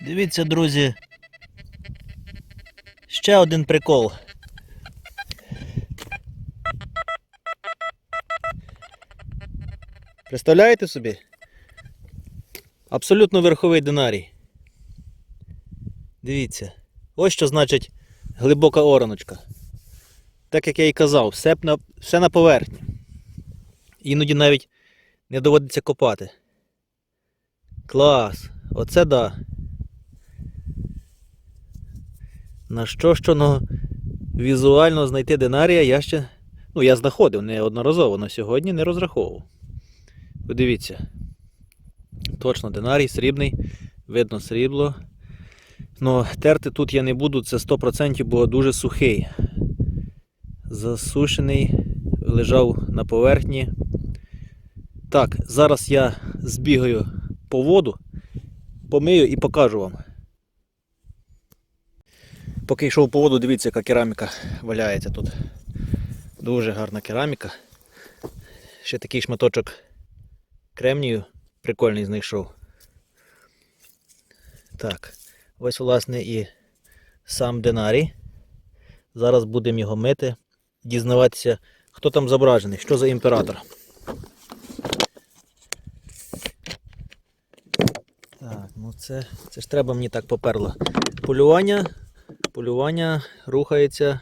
Дивіться, друзі. Ще один прикол. Представляєте собі? Абсолютно верховий динарій. Дивіться. Ось що значить глибока ораночка. Так як я і казав, все на, все на поверхні. Іноді навіть не доводиться копати. Клас! Оце да. На що що ну, візуально знайти динарія я ще. Ну, я знаходив неодноразово, але сьогодні не розраховував. Подивіться. Точно динарій, срібний, видно срібло. Ну, терти тут я не буду, це 100%, бо дуже сухий. Засушений, лежав на поверхні. Так, зараз я збігаю по воду, помию і покажу вам. Поки йшов по воду, дивіться, яка кераміка валяється тут. Дуже гарна кераміка. Ще такий шматочок кремнію прикольний знайшов. Так, ось власне і сам динарій. Зараз будемо його мити, дізнаватися, хто там зображений, що за імператор. Так, ну це, це ж треба мені так поперло. Полювання, полювання рухається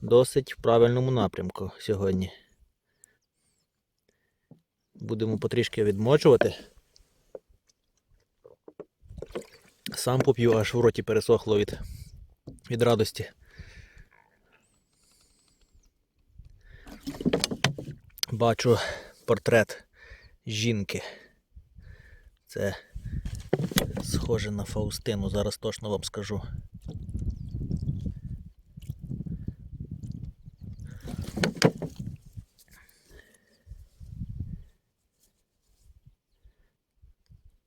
досить в правильному напрямку сьогодні. Будемо потрішки відмочувати. Сам поп'ю, аж в роті пересохло від, від радості. Бачу портрет жінки. Це схоже на Фаустину, зараз точно вам скажу.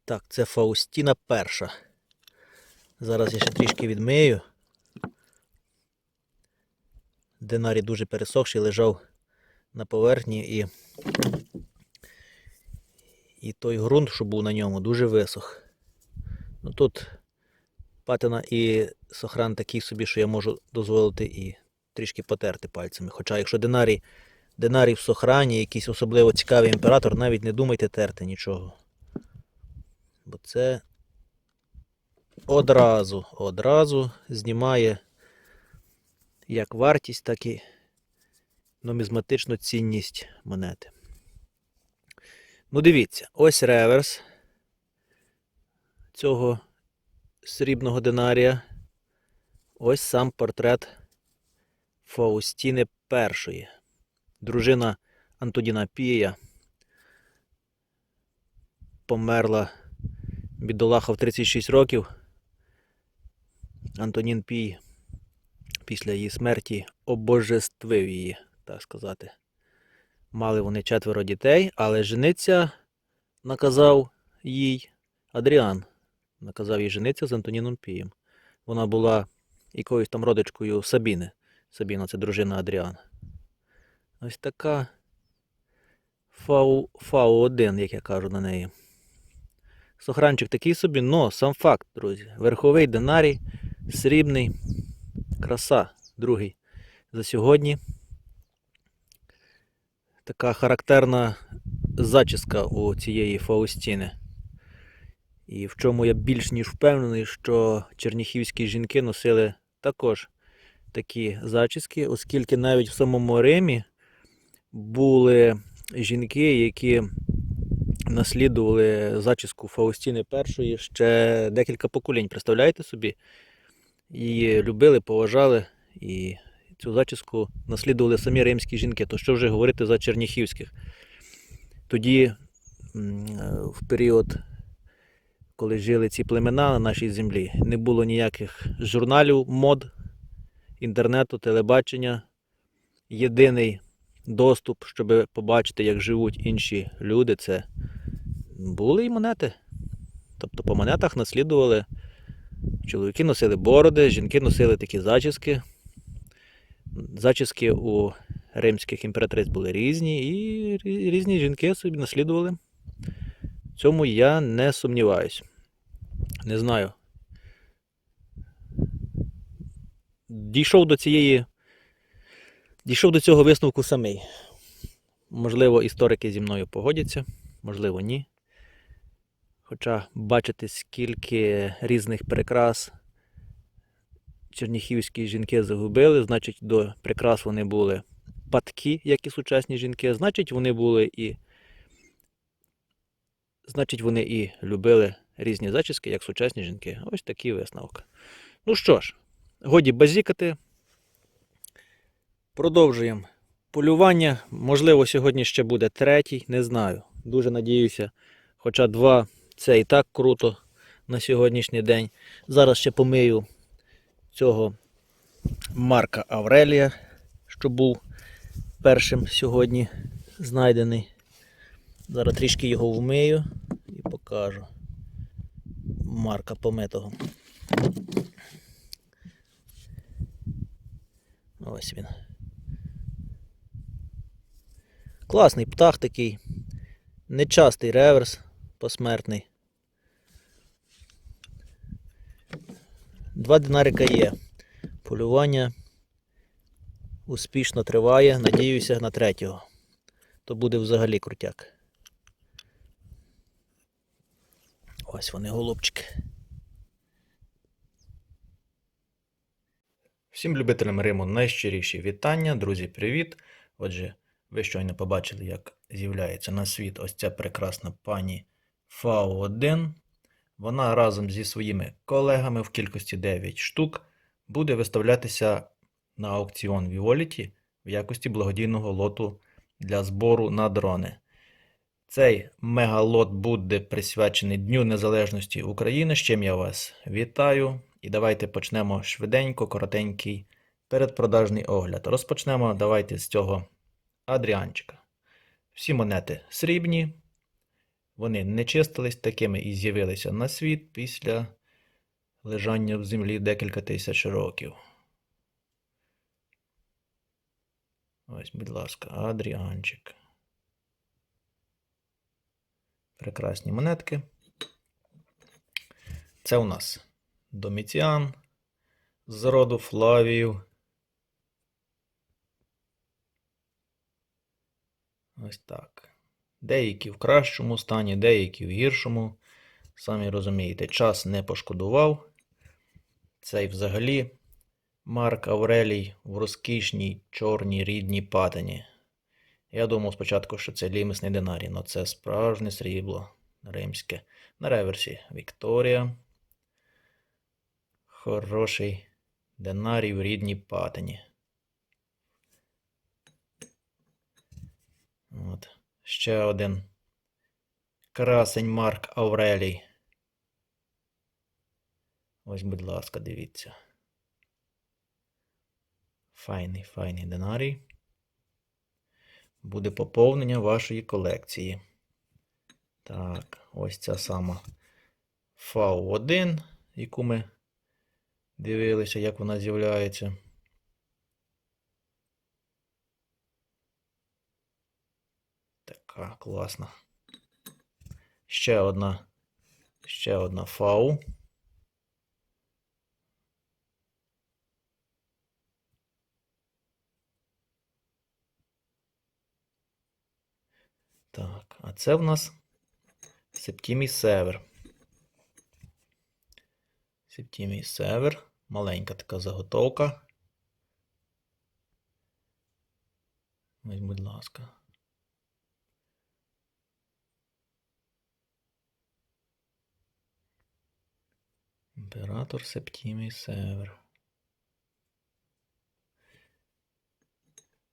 Так, це Фаустіна перша. Зараз я ще трішки відмию. Динарій дуже пересохший, лежав на поверхні і, і той ґрунт, що був на ньому, дуже висох. Ну тут патина і сохран такий собі, що я можу дозволити і трішки потерти пальцями. Хоча якщо динарій, динарій в сохрані, якийсь особливо цікавий імператор, навіть не думайте терти нічого. Бо це одразу, одразу знімає як вартість, так і нумізматичну цінність монети. Ну, дивіться, ось реверс цього срібного динарія. Ось сам портрет Фаустіни І, дружина Антоніна Пія. Померла бідолаха в 36 років. Антонін Пій після її смерті обожествив її, так сказати. Мали вони четверо дітей, але жениться наказав їй Адріан. Наказав їй жениться з Антоніном Пієм. Вона була якоюсь там родичкою Сабіни. Сабіна це дружина Адріана. Ось така Фау, Фау-1, як я кажу на неї. Сохранчик такий собі, но сам факт, друзі. Верховий динарій, срібний, краса, другий. За сьогодні така характерна зачіска у цієї Фаустіни. І в чому я більш ніж впевнений, що черніхівські жінки носили також такі зачіски, оскільки навіть в самому Римі були жінки, які наслідували зачіску Фаустіни І ще декілька поколінь. Представляєте собі? Її любили, поважали і цю зачіску наслідували самі римські жінки. То що вже говорити за черніхівських? Тоді, в період, коли жили ці племена на нашій землі, не було ніяких журналів, мод, інтернету, телебачення. Єдиний доступ, щоб побачити, як живуть інші люди, це були й монети. Тобто по монетах наслідували. Чоловіки носили бороди, жінки носили такі зачіски. Зачіски у римських імператриць були різні, і різні жінки собі наслідували. Цьому я не сумніваюсь. Не знаю. Дійшов до цієї. Дійшов до цього висновку самий. Можливо, історики зі мною погодяться, можливо, ні. Хоча бачите, скільки різних прикрас черніхівські жінки загубили, значить, до прикрас вони були падки, як і сучасні жінки, значить, вони були і. Значить, вони і любили різні зачіски, як сучасні жінки. Ось такі висновки. Ну що ж, годі базікати. Продовжуємо полювання. Можливо, сьогодні ще буде третій, не знаю. Дуже надіюся. Хоча два це і так круто на сьогоднішній день. Зараз ще помию цього Марка Аврелія, що був першим сьогодні знайдений. Зараз трішки його вмию і покажу. Марка помитого. Ось він. Класний птах такий. Нечастий реверс посмертний. Два динарика є. Полювання успішно триває. Надіюся на третього. То буде взагалі крутяк. Ось вони, голубчики. Всім любителям Риму найщиріші вітання. Друзі, привіт! Отже, ви щойно побачили, як з'являється на світ ось ця прекрасна пані Фау-1. Вона разом зі своїми колегами в кількості 9 штук буде виставлятися на аукціон Віоліті в якості благодійного лоту для збору на дрони. Цей мегалот буде присвячений Дню Незалежності України, з чим я вас вітаю. І давайте почнемо швиденько, коротенький передпродажний огляд. Розпочнемо давайте з цього Адріанчика. Всі монети срібні, вони не чистились, такими і з'явилися на світ після лежання в землі декілька тисяч років. Ось, будь ласка, Адріанчик. Прекрасні монетки. Це у нас Доміціан з роду Флавію. Ось так. Деякі в кращому стані, деякі в гіршому. Самі розумієте, час не пошкодував. Цей взагалі Марк Аврелій в розкішній чорній рідній патині. Я думав спочатку, що це лімісний динарій, але це справжнє срібло римське. На реверсі Вікторія. Хороший динарій в рідній патині. Ще один. Красень Марк Аврелій. Ось, будь ласка, дивіться. Файний, файний динарій. Буде поповнення вашої колекції. Так, ось ця сама FAU1, яку ми дивилися, як вона з'являється. Така класна. Ще одна. Ще одна фау. Так, а це в нас Септімій Север. Септімій Север. Маленька така заготовка. Ось, будь ласка. Імператор Септімій Север.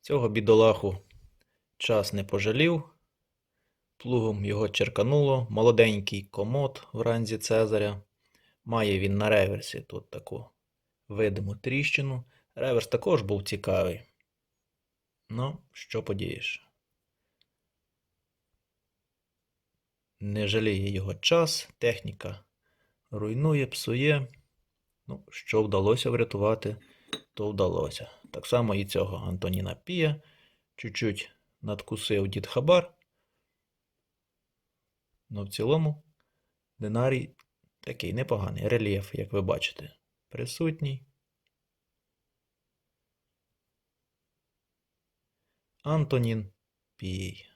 Цього бідолаху час не пожалів. Плугом його черкануло. Молоденький комод в ранзі Цезаря. Має він на реверсі тут таку видиму тріщину. Реверс також був цікавий. Ну, що подієш? Не жаліє його час, техніка руйнує, псує. Ну, Що вдалося врятувати, то вдалося. Так само і цього Антоніна Пія. Чуть-чуть надкусив дід Хабар. Ну, в цілому, динарій такий непоганий рельєф, як ви бачите, присутній. Антонін Пій.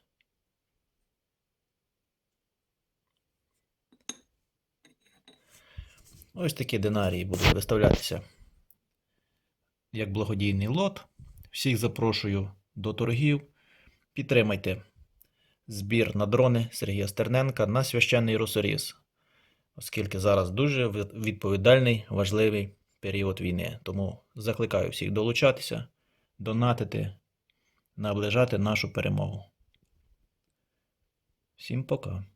Ось такі динарії будуть виставлятися як благодійний лот. Всіх запрошую до торгів. Підтримайте збір на дрони Сергія Стерненка на священний росоріз, оскільки зараз дуже відповідальний, важливий період війни. Тому закликаю всіх долучатися, донатити, наближати нашу перемогу. Всім пока.